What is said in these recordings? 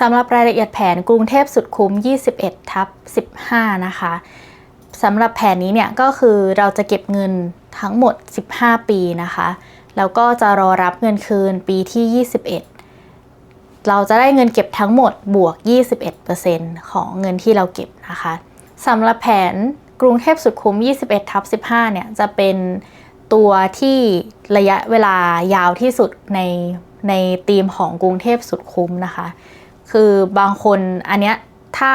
สำหรับรายละเอียดแผนกรุงเทพสุดคุ้ม 21 ทับ 15 นะคะสำหรับแผนนี้เนี่ยก็คือเราจะเก็บเงินทั้งหมด 15 ปีนะคะ แล้วก็จะรอรับเงินคืนปีที่ 21 เราจะได้เงินเก็บทั้งหมดบวก 21%ของเงินที่เราเก็บนะคะสำหรับแผนกรุงเทพสุดคุ้ม 21 ทับ 15 เนี่ยจะเป็นตัวที่ระยะเวลายาวที่สุดในในธีมของกรุงเทพสุดคุ้มนะคะ คือบางคนอันเนี้ยถ้า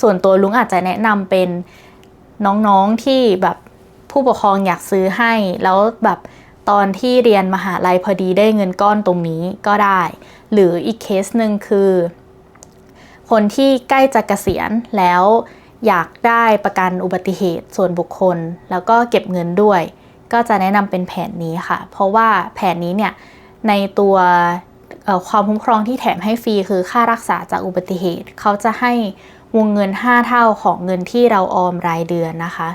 ส่วนตัวลุงอาจจะแนะนำเป็นน้องๆที่แบบผู้ปกครองอยากซื้อให้ แล้วแบบตอนที่เรียนมหาลัยพอดีได้เงินก้อนตรงนี้ก็ได้ หรืออีกเคสหนึ่งคือ คนที่ใกล้จะเกษียณแล้วอยากได้ประกันอุบัติเหตุส่วนบุคคล แล้วก็เก็บเงินด้วย ก็จะแนะนำเป็นแผนนี้ค่ะ เพราะว่าแผนนี้เนี่ยในตัว ความคุ้มครองที่แถมให้ฟรีคือค่ารักษาจากอุบัติเหตุ เขาจะให้วงเงิน 5 เท่าของเงินที่เราออมรายเดือนนะคะ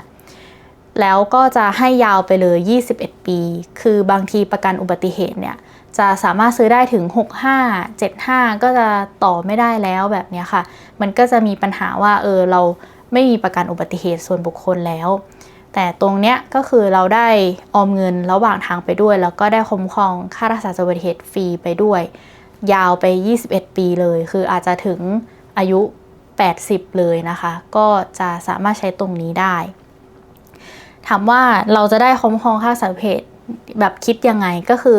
แล้วก็จะให้ยาวไปเลย 21 ปี คือบางทีประกันอุบัติเหตุเนี่ยจะสามารถซื้อได้ถึง 65 75 ก็จะต่อไม่ได้แล้วแบบนี้ค่ะ มันก็จะมีปัญหาว่าเออเราไม่มีประกันอุบัติเหตุส่วนบุคคลแล้ว แต่ตรงเนี้ยก็คือเราได้ออมเงินระหว่างทางไปด้วย แล้วก็ได้คุ้มครองค่ารักษาอุบัติเหตุฟรีไปด้วย ยาวไป 21 ปีเลย คืออาจจะถึงอายุ 80 เลยนะคะ ก็จะสามารถใช้ตรงนี้ได้ ถามว่าเราจะได้คุ้มครองค่าสาเหตุแบบคิดยังไงก็คือ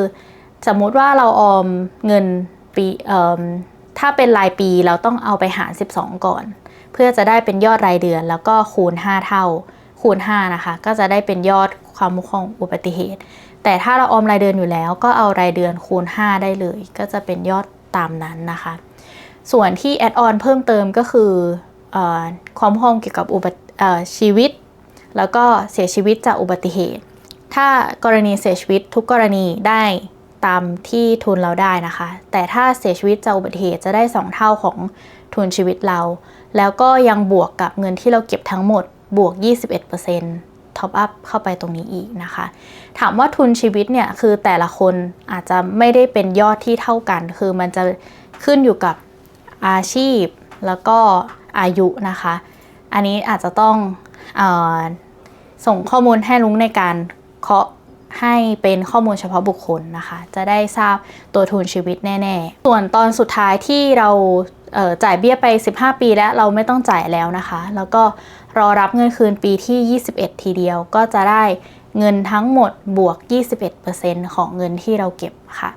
สมมุติว่าเราออมเงินปีเอ่อถ้าเป็นรายปีเราต้องเอาไปหาร 12 ก่อน เพื่อจะได้เป็นยอดรายเดือนแล้วก็คูณ 5 เท่า คูณ 5 นะคะ ก็จะได้เป็นยอดความคุ้มครองอุบัติเหตุ แต่ถ้าเราออมรายเดือนอยู่แล้ว ก็เอารายเดือนคูณ 5 ได้เลย ก็จะเป็นยอดตามนั้นนะคะ ส่วนที่แอดออนเพิ่มเติมก็คืออความคุ้มครองเกี่ยวกับอุบัติชีวิต แล้วก็เสียชีวิตจากอุบัติเหตุ ถ้ากรณีเสียชีวิตทุกกรณีได้ตามที่ทุนเราได้นะคะ แต่ถ้าเสียชีวิตจากอุบัติเหตุจะได้ 2 เท่าของทุนชีวิตเรา แล้วก็ยังบวกกับเงินที่เราเก็บทั้งหมด บวก 21%ท็อปอัพเข้าไปตรงนี้อีกนะคะ ถามว่าทุนชีวิตเนี่ย คือแต่ละคนอาจจะไม่ได้เป็นยอดที่เท่ากัน คือมันจะขึ้นอยู่กับอาชีพแล้วก็อายุนะคะ อันนี้อาจจะต้องออส่งข้อมูลให้ลุงในการเคาะให้เป็นข้อมูลเฉพาะบุคคลนะคะ จะได้ทราบตัวทุนชีวิตแน่ ๆ ส่วนตอนสุดท้ายที่เรา จ่ายเบี้ยไป 15 ปีแล้วเราไม่ต้องจ่ายแล้วนะคะ แล้วก็รอรับเงินคืนปีที่ 21 ทีเดียวก็จะได้เงินทั้งหมดบวก 21%ของเงินที่เราเก็บค่ะ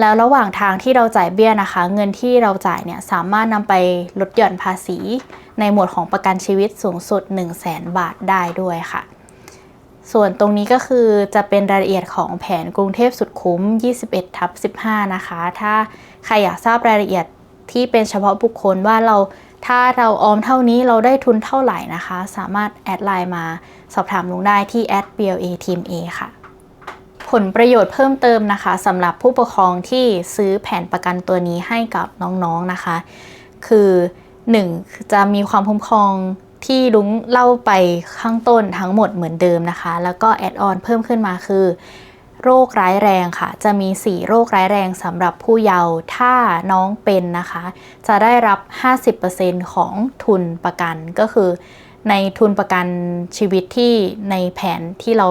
แล้วระหว่างทางที่เราจ่ายเบี้ยนะคะ เงินที่เราจ่ายเนี่ยสามารถนำไปลดหย่อนภาษี ในหมวดของประกันชีวิตสูงสุด 1 0 0 0 0แบาทได้ด้วยค่ะ ส่วนตรงนี้ก็คือจะเป็นรายละเอียดของแผนกรุงเทพสุดคุ้ม 21ทับ15 นะคะ ถ้าใครอยากทราบรายละเอียด ที่เป็นเฉพาะบุคคลว่าเราถ้าเราออมเท่านี้เราได้ทุนเท่าไหร่นะคะ สามารถแอดไลน์มาสอบถามลุงได้ที่ @bla team a ค่ะ ผลประโยชน์เพิ่มเติมนะคะสำหรับผู้ปกครองที่ซื้อแผนประกันตัวนี้ให้กับน้องๆนะคะ คือ 1. จะมีความคุ้มครองที่ลุงเล่าไปข้างต้นทั้งหมดเหมือนเดิมนะคะ แล้วก็แอดออนเพิ่มขึ้นมาคือ โรคร้ายแรงค่ะ จะมี 4 โรคร้ายแรงสำหรับผู้เยาว์ถ้าน้องเป็นนะคะ จะได้รับ 50%ของทุนประกันก็คือ ในทุนประกันชีวิตที่ในแผนที่เรา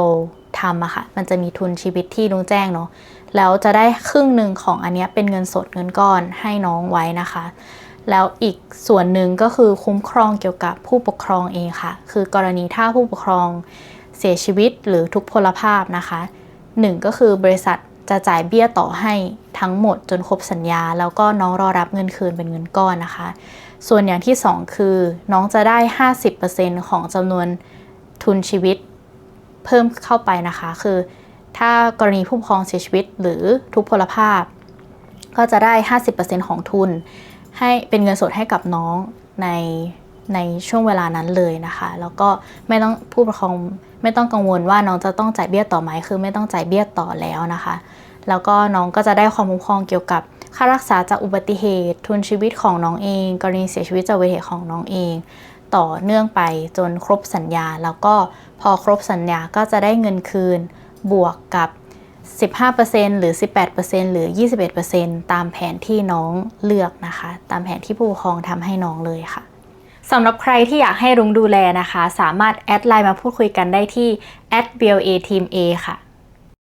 ทำอะค่ะ มันจะมีทุนชีวิตที่ลุงแจ้งเนาะแล้วจะได้ครึ่งหนึ่งของอันเนี้ยเป็นเงินสดเงินก้อนให้น้องไว้นะคะ แล้วอีกส่วนหนึ่งก็คือคุ้มครองเกี่ยวกับผู้ปกครองเองค่ะ คือกรณีถ้าผู้ปกครองเสียชีวิตหรือทุกพลภาพนะคะ หนึ่งก็คือบริษัทจะจ่ายเบี้ยต่อให้ทั้งหมดจนครบสัญญา แล้วก็น้องรอรับเงินคืนเป็นเงินก้อนนะคะ ส่วนอย่างที่ 2 คือน้องจะได้ 50%ของจำนวนทุนชีวิตเพิ่มเข้าไปนะคะ คือ ถ้ากรณีผู้ปกครองเสียชีวิตหรือทุกพลภาพ ก็จะได้ 50%ของทุน ให้เป็นเงินสดให้กับน้องใน ในช่วงเวลานั้นเลยนะคะ แล้วก็ไม่ต้องผู้ปกครองไม่ต้องกังวลว่าน้องจะต้องจ่ายเบี้ยต่อไหมคือไม่ต้องจ่ายเบี้ยต่อแล้วนะคะ แล้วก็น้องก็จะได้ความคุ้มครองเกี่ยวกับค่ารักษาจากอุบัติเหตุ ทุนชีวิตของน้องเอง กรณีเสียชีวิตจากอุบัติเหตุของน้องเอง ต่อเนื่องไปจนครบสัญญา แล้วก็พอครบสัญญาก็จะได้เงินคืนบวกกับ 15%หรือ 18%หรือ 21%ตามแผนที่น้องเลือกนะคะ ตามแผนที่ผู้ปกครองทำให้น้องเลยค่ะ สำหรับใครที่อยากให้รุ้งดูแลนะคะ สามารถแอดไลน์มาพูดคุยกันได้ที่ @blateama ค่ะ